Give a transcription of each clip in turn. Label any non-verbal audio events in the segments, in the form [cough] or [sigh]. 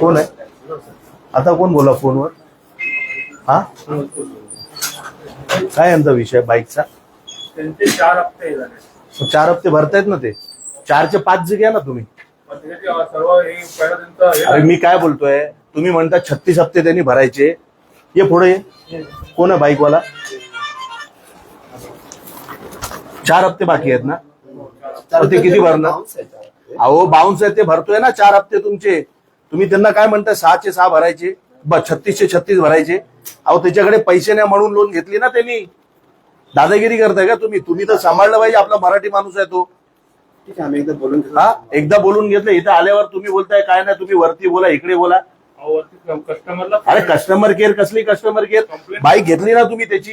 कोण आहे? आता कोण बोला फोनवर? हा? काय यांचा विषय बाईकचा? त्यांचे चार हप्ते झाले. चार हप्ते भरतायत ना ते? चारचे पाच जे घ्या ना तुम्ही. अरे मी काय बोलतोय? तुम्ही म्हणता छत्तीस हप्ते त्यांनी भरायचे. ये पुढे ये. कोण आहे बाईकवाला? चार हप्ते बाकी आहेत ना? ते किती भरणार? अहो बाउन्स आहे ते. भरतोय ना चार हप्ते तुमचे. तुम्ही त्यांना काय म्हणताय सहाचे सहा भरायचे. ब छत्तीसचे छत्तीस भरायचे. अहो त्याच्याकडे पैसे नाही म्हणून लोन घेतली ना त्यांनी. दादागिरी करताय का तुम्ही? तुम्ही तर सांभाळलं पाहिजे आपला मराठी माणूस आहे तो. ठीक आहे आम्ही एकदा बोलून. हा? एकदा बोलून घेतलं इथं आल्यावर तुम्ही बोलताय काय नाही तुम्ही वरती बोला इकडे बोला. अहो, वरती कस्टमरला अरे कस्टमर केअर कसली कस्टमर केअर बाईक घेतली ना तुम्ही त्याची.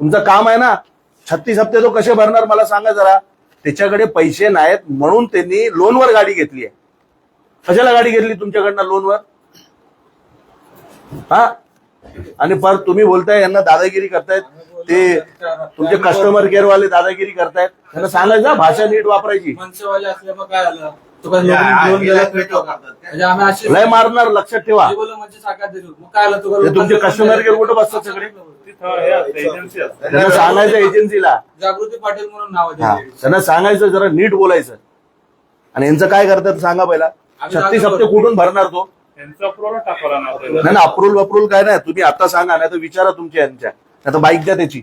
तुमचं काम आहे ना. छत्तीस हप्ते तो कसे भरणार मला सांगा जरा. त्याच्याकडे पैसे नाहीत म्हणून त्यांनी लोनवर गाडी घेतली आहे. कशाला गाडी घेतली तुमच्याकडनं लोनवर हा? आणि पर तुम्ही बोलताय यांना दादागिरी करतायत. ते तुमचे कस्टमर केअर वाले दादागिरी करतायत. त्यांना सांगायचं ना, भाषा नीट वापरायची. मनसेवाले असल्यामुळे काय आलं म्हणजे आम्ही असे लय मारणार लक्षात ठेवा. म्हणजे तुमचे customer care कुठं बसतात सगळे? तिथं हे असते एजन्सी असते. त्यांना सांगायचं एजन्सीला जागृती पाटील म्हणून नाव त्यांना सांगायचं जरा नीट बोलायचं. आणि यांचं काय करतात सांगा पहिला. छत्तीस हप्ते कुठून भरणार तो? त्यांचा अप्रोला टाकावा ना आपल्याला. नाही ना अप्रूल अप्रूल काय नाही. तुम्ही आता सांगा नाही तर विचारा तुमच्या यांच्या. नाही तर बाईक द्या त्याची.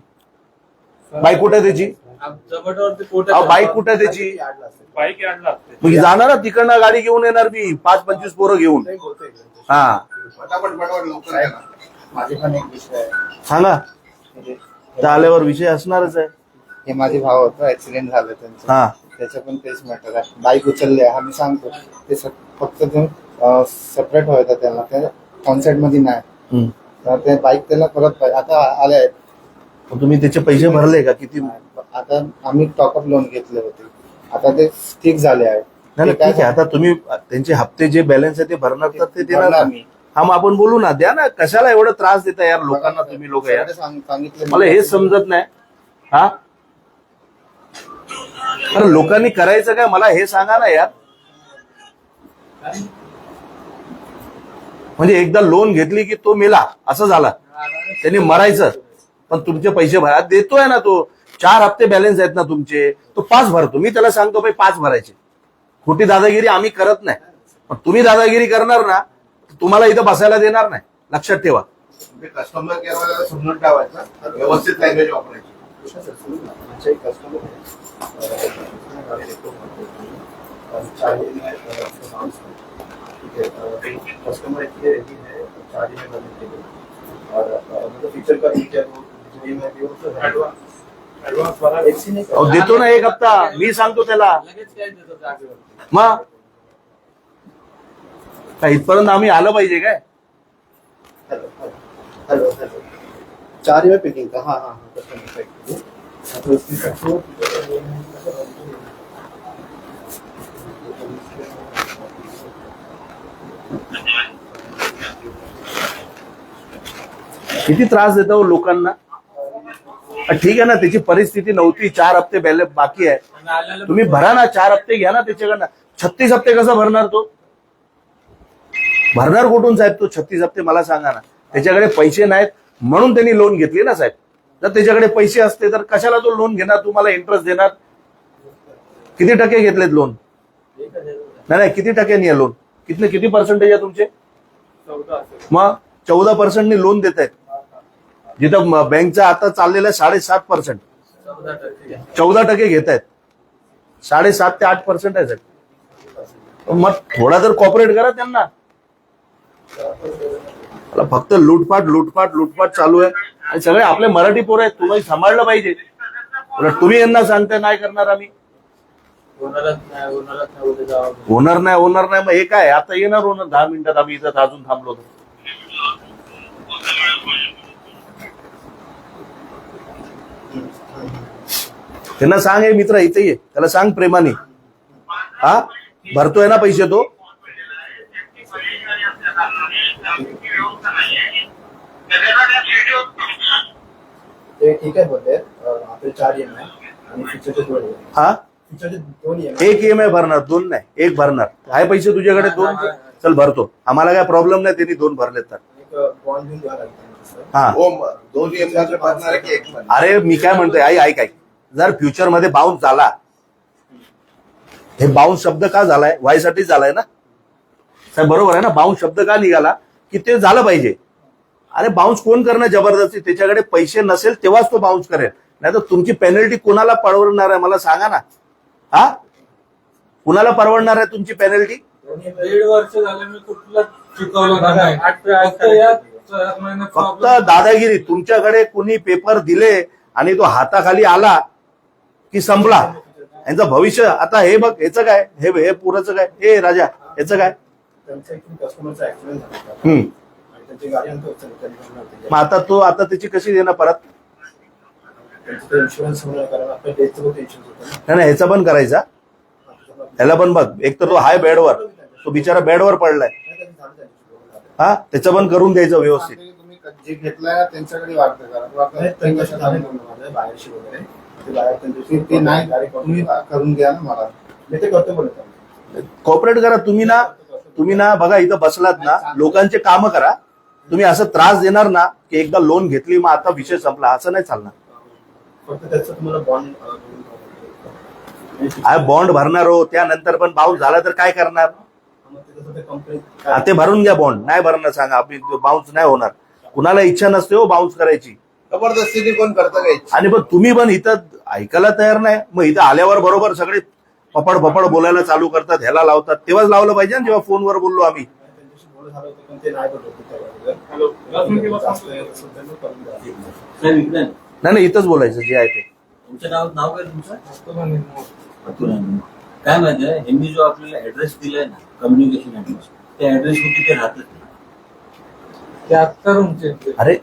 बाईक कुठे आहे त्याची? अहो, बाईक कुठे त्याची? बाईक असते. मग जाणार ना तिकडनं गाडी घेऊन येणार मी. पाच पंचवीस पोरं घेऊन. हा. लवकर. माझे पण एक विषय आहे. सांगा. म्हणजे तर आल्यावर विषय असणारच आहे. हे माझे भाव होतं ऍक्सिडेंट झालं त्यांचं. हा. त्याचं पण तेच मॅटर आहे. बाईक उचलले हा मी सांगतो. ते फक्त ते सेपरेट व्हायचं त्याला ते कॉन्सर्टमध्ये नाही. तर ते बाईक त्याला परत पाहिजे आता आले आहेत. तुम्ही त्याचे पैसे भरले का? किती आता आम्ही टॉकअप लोन घेतले होते. आता ते ठीक झाले आहेत. नाही, ठीक आहे. आता तुम्ही त्यांचे हप्ते जे बॅलन्स आहे ते भरणार तर ते देणार. मी. हा मग आपण बोलू ना. द्या ना. कशाला एवढं त्रास देता यार लोकांना तुम्ही लोक यार? सांगितलं मला हेच समजत नाही. हा? अरे लोकांनी करायचं काय? मला हे सांगा ना यार. म्हणजे एकदा लोन घेतली की तो मेला. असं झाला. त्यांनी मरायचं. पण तुमचे पैसे भरा देतोय ना तो. चार हप्ते बॅलन्स आहेत ना तुमचे. तो पाच भरतो. मी त्याला सांगतो भाई पाच भरायचे. खोटी दादागिरी आम्ही करत नाही. पण तुम्ही दादागिरी करणार ना तुम्हाला इथं बसायला देणार नाही. लक्षात ठेवा. म्हणजे कस्टमर केअर समजून ठेवायचं व्यवस्थित लँग्वेज वापरायची. कस्टमर है में करने के लिए और मतलब फीचर का भी एक अहो देतो ना एक हप्ता. मी सांगतो त्याला. लगेच काय देतो जागेवर मग काय इथपर्यंत आम्ही आलं पाहिजे काय? हॅलो हॅलो चार में पिकिंग का? हा हाँ कस्टमर किती त्रास देतो हो लोकांना ठीक आहे ना त्याची परिस्थिती नव्हती चार हप्ते बॅले बाकी आहे. तुम्ही भरा ना चार हप्ते घ्या ना त्याच्याकडनं. छत्तीस हप्ते कसा भरणार तो? भरणार कुठून साहेब तो? छत्तीस हप्ते मला सांगा ना. त्याच्याकडे पैसे नाहीत म्हणून त्यांनी लोन घेतली ना साहेब. जर त्याच्याकडे पैसे असते तर कशाला तो लोन घेणार? तुम्हाला इंटरेस्ट देणार? किती टक्के घेतलेत लोन नाही नाही किती टक्क्यांनी आहे लोन किती किती पर्सेंटेज आहे तुमचे? मग चौदा पर्सेंटनी लोन देत आहेत. जिथं बँकचा आता चाललेला आहे साडेसात पर्सेंट चौदा टक्के घेत आहेत. साडेसात ते आठ पर्सेंट आहे साहेब मग थोडा तर कॉपरेट करा त्यांना. फक्त लूटपाट लूटपाट लूटपाट चालू आहे. सगळे आपले मराठी पोरं आहेत तुम्ही सांभाळलं पाहिजे. तुम्ही यांना सांगते नाही करणार आम्ही. होणार नाही होणार नाही मग हे काय? आता येणार होणार दहा मिनिटात आम्ही इथं अजून थांबलो होतो त्यांना सांग हे मित्र इथे ये. त्याला सांग प्रेमाने. हा? भरतोय ना पैसे तो? ते ठीक आहे बोलते आपले चार एम आहे आणि फीचरचे थोडे हा? दोन्ही एक ईएमआय भरणार दोन नाही एक भरणार. आहे पैसे तुझ्याकडे दोन चल भरतो. आम्हाला काय प्रॉब्लेम नाही त्यांनी दोन भरले तर. एक बॉन्ड घेऊन द्यावं लागतं हा. हो म- दोन एम भरणार की एक मध्ये? अरे मी काय म्हणतोय आई ऐक ऐक. जर फ्युचरमध्ये बाउन्स झाला हे बाउन्स शब्द का झालाय? व्हायसाठी झालाय ना? साहेब बरोबर आहे ना? बाउन्स शब्द का निघाला? की ते झालं पाहिजे. अरे बाउन्स कोण करणं जबरदस्ती? त्याच्याकडे पैसे नसेल तेव्हाच तो बाउन्स करेल. नाही तर तुमची पेनल्टी कुणाला परवडणार आहे? मला सांगा ना. हा? कुणाला परवडणार आहे तुमची पेनल्टी दीड वर्ष झाले मी कुठलं चुकवलं नाही. फक्त या चार महिन्यात फक्त problem- दादागिरी. तुमच्याकडे कुणी पेपर दिले आणि तो हाताखाली आला की संपला. यांचं भविष्य आता हे बघ याचं काय? हे हे पुराचं काय? हे राजा याचं काय? त्यांचा एक कस्टमरचा ऍक्सिडेंट झाला. होता. हम्म. त्यांची गाडी. मग आता तो आता त्याची कशी देणार परत? इन्शुरन्स. नाही नाही, ह्याचा पण करायचा. ह्याला पण बघ एक तर तो हाय बेडवर तो बिचारा बेडवर पडलाय. हा? त्याचं पण करून द्यायचं व्यवस्थित. तुम्ही जे घेतलाय त्यांच्याकडे वाटतं करा वाटतं त्यांच्याशी झालं माझं बाहेरशी वगैरे. ते बाहेर त्यांच्याशी ते नाही. तुम्ही करून द्या ना मला. मी ते करतो बोलत कॉपरेट करा तुम्ही ना तुम्ही ना बघा इथं बसलात ना लोकांचे काम करा. तुम्ही असं त्रास देणार ना की एकदा लोन घेतली मग आता विषय संपला असं नाही चालणार. बॉन्ड हा बॉन्ड भरणार हो त्यानंतर पण बाउन्स झाला तर काय करणार? ते भरून घ्या बॉन्ड नाही भरणं सांगा आपली बाउन्स नाही होणार. कुणाला इच्छा नसते हो बाउन्स करायची. जबरदस्तीने कोण करतं आणि पण तुम्ही पण इथं ऐकायला तयार नाही. मग इथं आल्यावर बरोबर सगळे पपड पपड बोलायला चालू करतात ह्याला लावतात. तेव्हाच लावलं पाहिजे ना जेव्हा फोनवर बोललो आम्ही. त्यांच्याशी बोलणं झालं होतं पण ते नाही. नाही नाही इथंच बोलायचं जे आहे ते. तुमचं नाव नाव काय तुमचं. अतुल. काय माहिती आहे? ह्यांनी जो आपल्याला ऍड्रेस दिलाय ना कम्युनिकेशन ऍड्रेस त्या ऍड्रेस वरती ते राहतच नाही. ते आत्ता change केली. अरे.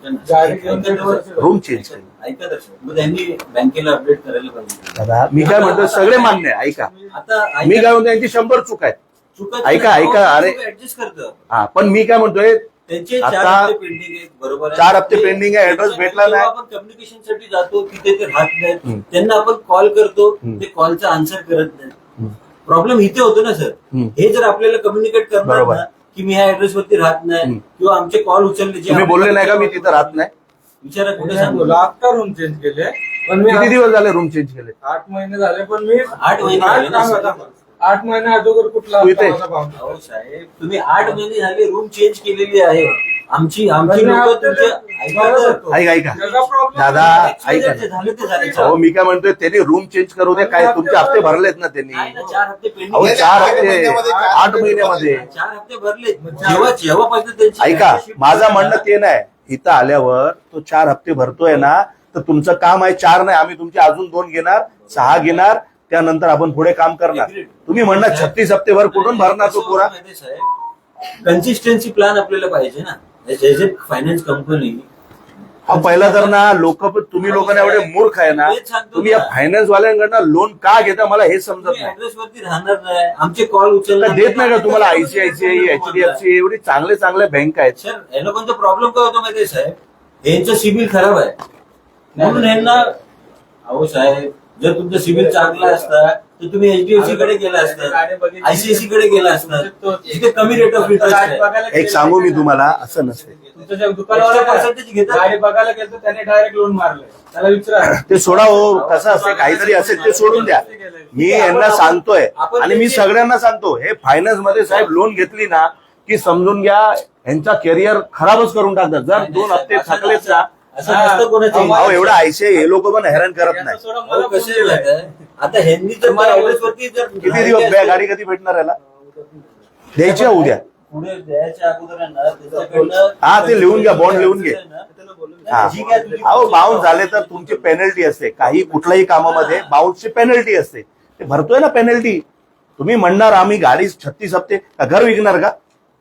रूम चेंज केली. ऐका दर्शक. मग त्यांनी बँकेला अपडेट करायला पाहिजे. दादा मी काय म्हणतो सगळे मान्य आहे ऐका. आता मी काय म्हणतो यांची शंभर चूक आहेत. ऐका, ऐका, अरे. ऍडजस्ट करतं हा पण मी काय म्हणतोय त्यांचे चार आता हप्ते पेंडिंग आहेत बरोबर आहे. चार हप्ते ते- pending आहे, address जेव्हा भेटला नाही. आपण कम्युनिकेशनसाठी जातो तिथे ते राहत हम्म. नाहीत त्यांना आपण कॉल करतो हम्म. ते कॉलचा आन्सर करत हम्म. नाहीत प्रॉब्लेम इथे होतो ना सर हम्म. हे जर आपल्याला कम्युनिकेट करणार बरोबर. ना की मी ह्या ऍड्रेस वरती राहत नाही हम्म. किंवा आमचे कॉल उचलले जे तुम्ही आपण- बोलले नाही का मी तिथं राहत नाही विचारा कुठे नाही सांगू बोललो. आत्ता रूम चेंज केले पण मी किती दिवस झाले रूम चेंज केले आठ महिने झाले पण मी आठ महिने झाले ना, थांबा, सर. थांबा. आठ महिने अगोदर कुठला तू इथे? अहो साहेब तुम्ही आठ महिने झाले रूम चेंज केलेली आहे. आमची आमची पण मी लोक आपल्याला तुमच्या ऐका. होतो. ऐका ऐका त्याचा problem दादा, आहे. ऐका. ते झाले ते झाले. हो मी काय म्हणतोय त्यांनी रूम चेंज करू दे. काय तुमचे हप्ते भरलेत ना त्यांनी. ना, चार हप्ते अहो चार आठ हप्ते. महिन्यामध्ये चार आठ हप्ते महिन्यामध्ये. चार हप्ते भरले जेव्हा जेव्हापासून त्यांची ऐका membership माझं म्हणणं ते नाही. इथं आल्यावर तो चार हप्ते भरतोय ना तर तुमचं काम आहे चार नाही आम्ही तुमचे अजून दोन घेणार सहा घेणार त्यानंतर आपण पुढे काम करणार. तुम्ही म्हणणार छत्तीस हप्ते भर कुठून भरणार तो पुरा? कन्सिस्टन्सी प्लॅन आपल्याला पाहिजे ना. As a finance company. पहिला तर ना लोक तुम्ही लोकांना एवढे मूर्ख आहे ना. तुम्ही या. फायनान्स वाल्यांकडनं लोन का घेता मला हे समजत नाही. राहणार नाही. आमचे कॉल उचलणार देत नाही का तुम्हाला आयसीआयसीआय एचडीएफसी [laughs] एवढी चांगले चांगले बँक आहेत. सर या लोकांचा प्रॉब्लेम काय होतो माहितीये साहेब? यांचं सिबिल खराब आहे. म्हणून यांना अहो साहेब जर तुमचं सिबिल चांगला असता तर तुम्ही एचडीएफसी कडे गेला असता आयसीआयसी कडे गेला असता तिथे कमी रेट ऑफ इंटरेस्ट आहे. एक सांगू मी तुम्हाला असं नसते. तुमच्या ज्या दुकानावर Extra आहे percentage ना, घेतात. गाडी बघायला गेलं तर त्याने डायरेक्ट लोन मारले त्याला विचारा. ते सोडा हो कसं असेल काहीतरी असेल ते सोडून द्या. मी यांना सांगतोय आणि मी सगळ्यांना सांगतो हे फायनान्समध्ये साहेब लोन घेतली ना की समजून घ्या यांचा करिअर खराबच करून टाकतात. जर दोन हप्ते थकलेच ना असं नसतं कोणाचं अहो एवढा आयसीआय हे लोक पण हैराण करत नाही सोडा, अहो, मला कसं फोन आहे? केलाय. माहिती आहे? आता ह्यांनी तर मला ऍड्रेस वरती जर किती दिवस बॅ- गाडी कधी भेटणार याला? द्यायची आहे उद्या. पुढे द्यायच्या अगोदर आहे ना, त्याच्याकडनं- हा, ते लिहून घ्या, bond लिहून घे. हा. ठीक आहे, तुझी- अहो बाउन्स झाले तर तुमची पेनल्टी असते. काही कुठल्याही कामामध्ये बाउन्सची पेनल्टी असते. ते भरतोय ना पेनल्टी? तुम्ही म्हणणार आम्ही गाडी छत्तीस हप्ते का घर विकणार का?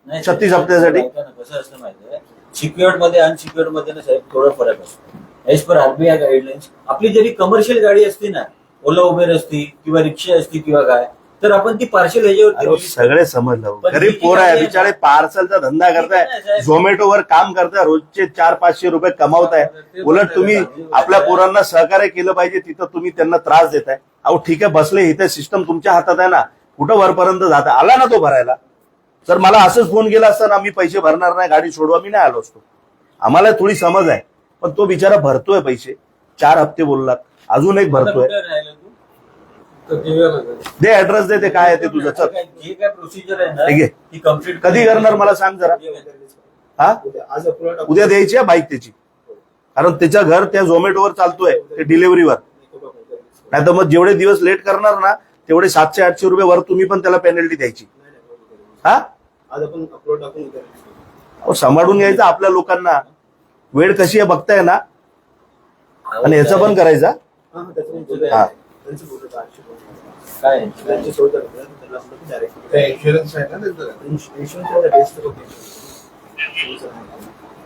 नाही, छत्तीस हप्त्यासाठी? ऐका ना, कसं असतं माहिती आहे सिक्युअर्डमध्ये अनसिक्युअर्डमध्ये ना साहेब थोडा फरक असतो. एज पर आरबीआय गाईडलाईन्स आपली जरी कमर्शियल गाडी असती ना ओला उबेर असती किंवा रिक्षा असती किंवा काय तर आपण ती पार्सल अरे release सगळे समजलं. गरीब ही पोर आहे बिचारे. पार्सलचा धंदा करताय. झोमॅटोवर काम करताय रोजचे चार पाचशे रुपये कमावताय. उलट तुम्ही आपल्या पोरांना सहकार्य केलं पाहिजे तिथं तुम्ही त्यांना त्रास देताय. अहो ठीक आहे बसले इथे सिस्टम तुमच्या हातात आहे ना. कुठं वरपर्यंत जाता? आला ना तो भरायला? जर मला असंच फोन केला असता ना मी पैसे भरणार नाही गाडी सोडवा मी नाही आलो असतो. आम्हाला थोडी समज आहे पण तो बिचारा भरतोय पैसे. चार हप्ते बोललात अजून एक भरतोय? तर. दे ऍड्रेस दे ते काय आहे ते तुझं चल. जे काय प्रोसिजर आहे ना ठीक आहे. ती कंप्लीट कधी करणार मला सांग जरा. हा? उद्या द्यायची आहे बाईक त्याची. कारण त्याचं घर त्या झोमॅटोवर चालतोय ते डिलिव्हरीवर नाही तर मग जेवढे दिवस लेट करणार ना तेवढे सातशे आठशे रुपये वर तुम्ही पण त्याला पेनल्टी द्यायची. हा? आज आपण अप्रुव्हल टाकून उद्या अहो, सांभाळून घ्यायचं आपल्या लोकांना. वेळ कशी आहे बघताय ना? आणि याचं पण करायचा हा, हा, त्याचं हा. त्यांचं. काय? त्यांची ना, त्यांना की direct. इन्शुरन्स आहे ना त्यांचं? होते.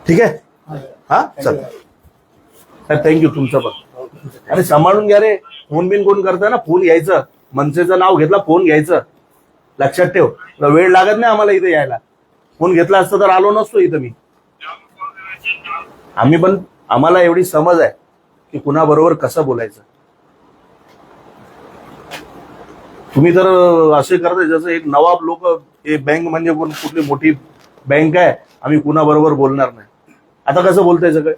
ठीक आहे? हा. चल. थँक्यू तुमचं पण. आणि सांभाळून घ्या रे. फोन बिन कोण करतं ना? फोन घ्यायचं. मनसेचं नाव घेतला फोन घ्यायचं. लक्षात ठेव. वेळ लागत नाही आम्हाला इथे यायला. फोन घेतला असतं तर आलो नसतो इथं मी. आम्ही पण आम्हाला एवढी समज आहे की कुणाबरोबर कसं बोलायचं. तुम्ही तर असे करताय जसं एक नवाब लोक हे बँक म्हणजे कोण कुठली मोठी बँक आहे आम्ही कुणाबरोबर बोलणार नाही. आता कसं बोलताय सगळं?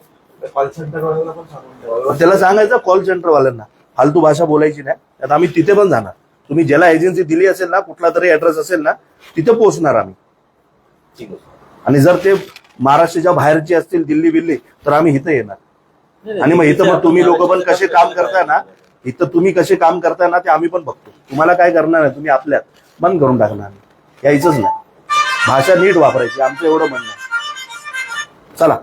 कॉल सेंटर वाल्यांना पण सांगून द्यावं. त्याला सांगायचं कॉल सेंटरवाल्यांना फालतू भाषा बोलायची नाही. आता आम्ही तिथे पण जाणार. तुम्ही ज्याला एजन्सी दिली असेल ना कुठला तरी ऍड्रेस असेल ना तिथे पोहोचणार आम्ही. आणि जर ते महाराष्ट्राच्या बाहेरचे असतील दिल्ली बिल्ली तर आम्ही इथं येणार. आणि मग इथं मग तुम्ही लोक पण कसे काम करताय ना इथं तुम्ही कसे काम करताय ना ते आम्ही पण बघतो. तुम्हाला काय करणार आहे तुम्ही आपल्यात बंद करून टाकणार यायचंच नाही. भाषा नीट वापरायची आमचं एवढं म्हणणं आहे. चला.